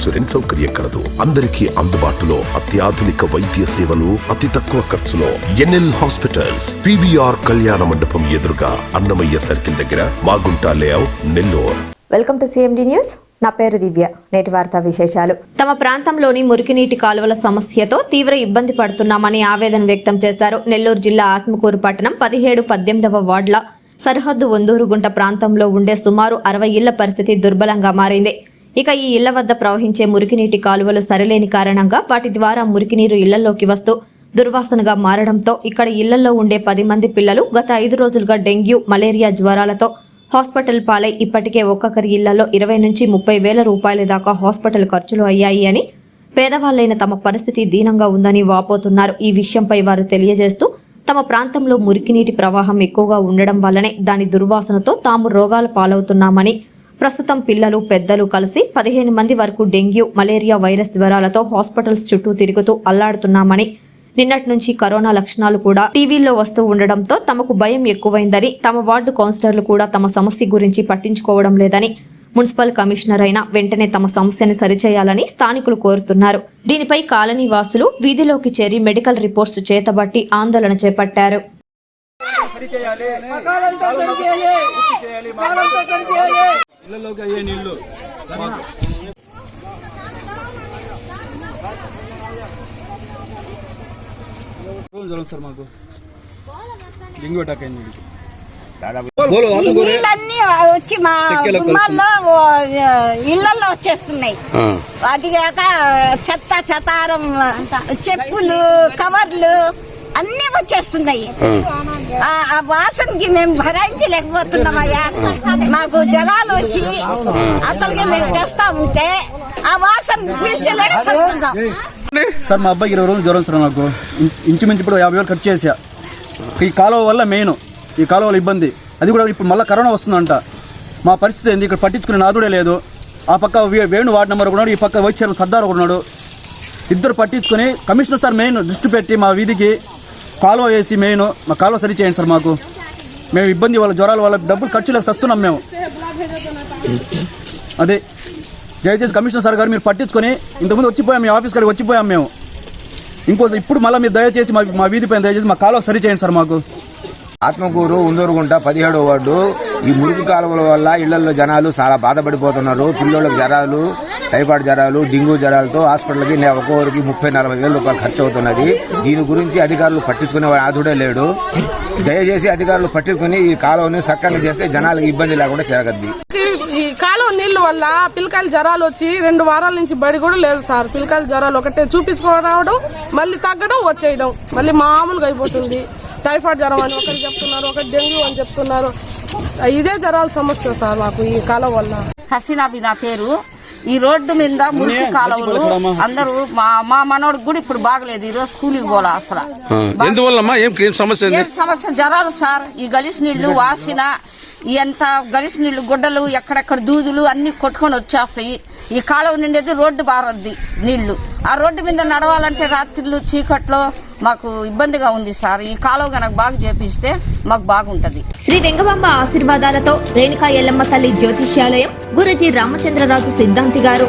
Insurance సౌకర్యం కలదు. అందరికీ అందుబాటులో అత్యాధునిక వైద్య సేవలు అతి తక్కువ ఖర్చులో. ఎన్ఎల్ హాస్పిటల్స్ పివిఆర్ కళ్యాణ మండపం ఎదురుగా అన్నమయ్య సర్కిల్ దగ్గర Magunta layout Nellore. Welcome to CMD news నా పేరు దివ్య. నేటి వార్తా విశేషాలు. తమ ప్రాంతంలోని మురికినీటి కాలువల సమస్యతో తీవ్ర ఇబ్బంది పడుతున్నామని ఆవేదన వ్యక్తం చేశారు నెల్లూరు జిల్లా ఆత్మకూరు పట్టణం పదిహేడు పద్దెనిమిదవ వార్డుల సరిహద్దు వందూరుగుంట ప్రాంతంలో ఉండే సుమారు అరవై ఇళ్ళ పరిస్థితి దుర్బలంగా మారింది. ఇక ఈ ఇళ్ళ వద్ద ప్రవహించే మురికినీటి కాలువలు సరిలేని కారణంగా వాటి ద్వారా మురికినీరు ఇళ్ళలోకి వస్తూ దుర్వాసనగా మారడంతో ఇక్కడ ఇళ్ళలో ఉండే పది మంది పిల్లలు గత ఐదు రోజులుగా డెంగ్యూ మలేరియా జ్వరాలతో హాస్పిటల్ పాలై ఇప్పటికే ఒక్కొక్కరి ఇళ్ళలో ఇరవై నుంచి ముప్పై వేల రూపాయల దాకా హాస్పిటల్ ఖర్చులు అయ్యాయి అని పేదవాళ్ళైన తమ పరిస్థితి దీనంగా ఉందని వాపోతున్నారు. ఈ విషయంపై వారు తెలియజేస్తూ తమ ప్రాంతంలో మురికినీటి ప్రవాహం ఎక్కువగా ఉండడం వల్లనే దాని దుర్వాసనతో తాము రోగాల పాలవుతున్నామని ప్రస్తుతం పిల్లలు పెద్దలు కలిసి పదిహేను మంది వరకు డెంగ్యూ మలేరియా వైరస్ జ్వరాలతో హాస్పిటల్స్ చుట్టూ తిరుగుతూ అల్లాడుతున్నామని నిన్నటి నుంచి కరోనా లక్షణాలు కూడా టీవీల్లో వస్తూ ఉండడంతో తమకు భయం ఎక్కువైందని తమ వార్డు కౌన్సిలర్లు కూడా తమ సమస్య గురించి పట్టించుకోవడం లేదని మున్సిపల్ కమిషనర్ అయినా వెంటనే తమ సమస్యను సరిచేయాలని స్థానికులు కోరుతున్నారు. దీనిపై కాలనీ వాసులు వీధిలోకి చేరి మెడికల్ రిపోర్ట్స్ చేతబట్టి ఆందోళన చేపట్టారు. ఇళ్ళలోకి అయ్యే నీళ్ళు సార్ మాకు. డెంగ్యూ అటాక్ అయింది. నీళ్ళన్నీ వచ్చి మా గుమ్మాల్లో ఇళ్ళలో వచ్చేస్తున్నాయి. అది కాక చెత్త చెతారం చెప్పులు కవర్లు అన్ని వచ్చేస్తున్నాయి. ఆ- ఆ వాసనకి మేము భరించలేకపోతున్నామయ్యా. మాకు జ్వరాలు వచ్చి అసలుగా మేము చేస్తా ఉంటే ఆ వాసన పీల్చలేక సార్ మా అబ్బాయికి ఇరవై రోజులు జ్వరం సార్ నాకు. ఇంచుమించు ఇప్పుడు యాభై వేలు ఖర్చు చేసా ఈ కాలువ వల్ల మెయిన్. ఈ కాలువ వల్ల ఇబ్బంది. అది కూడా ఇప్పుడు మళ్ళీ కరోనా వస్తుందంట. మా పరిస్థితి ఏంది? ఇక్కడ పట్టించుకునే నాదుడే లేదు. ఆ పక్క వే- వేణు వార్డు నెంబర్ ఉన్నాడు ఈ పక్క వైస్ చైర్మన్ సర్దార్ ఉన్నాడు ఇద్దరు పట్టించుకొని కమిషనర్ సార్ మెయిన్ దృష్టి పెట్టి మా వీధికి కాలువ వేసి మెయిన్ మా కాలువ సరి చేయండి సార్ మాకు. మేము ఇబ్బంది వల్ల జ్వరాల వల్ల డబ్బులు ఖర్చు లేక వస్తున్నాం మేము. అదే. దయచేసి కమిషనర్ సార్ గారు మీరు పట్టించుకొని ఇంతకుముందు వచ్చిపోయాం మీ ఆఫీస్ కాడికి వచ్చిపోయాం మేము. ఇంకోసారి ఇప్పుడు మళ్ళీ మీరు దయచేసి మా మా వీధి పైన దయచేసి మా కాలువ సరి చేయండి సార్ మాకు. ఆత్మకూరు ఉందూరుగుంట పదిహేడో వార్డు. ఈ మురికి కాలువల వల్ల ఇళ్ళలో జనాలు చాలా బాధపడిపోతున్నారు పిల్లలకు జ్వరాలు. టైఫాయిడ్ జ్వరాలు డెంగ్యూ జ్వరాలతో హాస్పిటల్కి ఒక్కొక్కరికి ముప్పై నలభై వేల రూపాయలు ఖర్చు అవుతున్నది దీని గురించి అధికారులు పట్టించుకునే ఆదుడే లేడు. దయచేసి అధికారులు పట్టించుకుని ఈ కాలువని సక్రంగా చేస్తే జనాలకు ఇబ్బంది లేకుండా జరగద్ది ఈ కాలువ నీళ్ళ వల్ల పిల్లకాయలు జ్వరాలు వచ్చి రెండు వారాల నుంచి బడి కూడా లేదు సార్. పిల్లకాయలు జ్వరాలు ఒకటే చూపించుకోవడం మళ్ళీ తగ్గడం వచ్చేయడం. మళ్ళీ మామూలుగా అయిపోతుంది. టైఫాయిడ్ జ్వరం అని ఒకరు చెప్తున్నారు ఒకరు డెంగ్యూ అని చెప్తున్నారు. ఇదే జ్వరాల సమస్య సార్ మాకు ఈ కాలువ వల్ల. హసీనాబి నా పేరు. ఈ రోడ్డు మీద మురికి కాలువలు అందరూ మా మా మనోడికి కూడా ఇప్పుడు బాగలేదు. ఈ రోజు స్కూల్కి పోలా అసలు. ఎందువల్లమ్మా? ఏం ఏం సమస్య? ఏం సమస్య? జ్వరాలు సార్. ఈ గలిసి నీళ్ళు వాసిన ఈ అంత గలిసి నీళ్ళు గుడ్డలు ఎక్కడెక్కడ దూదులు అన్ని కొట్టుకొని వచ్చేస్తాయి. ఈ కాలువ నిండేది రోడ్డు బారద్ది నీళ్ళు. ఆ రోడ్డు మీద నడవాలంటే రాత్రిళ్ళు చీకట్లో మాకు ఇబ్బందిగా ఉంది సార్. ఈ కాలువ కనుక బాగా చేపిస్తే మాకు బాగుంటది. శ్రీ వెంగబాంబ ఆశీర్వాదాలతో రేణుకా ఎల్లమ్మ తల్లి జ్యోతిష్యాలయం గురుజీ రామచంద్రరాజు సిద్ధాంతి గారు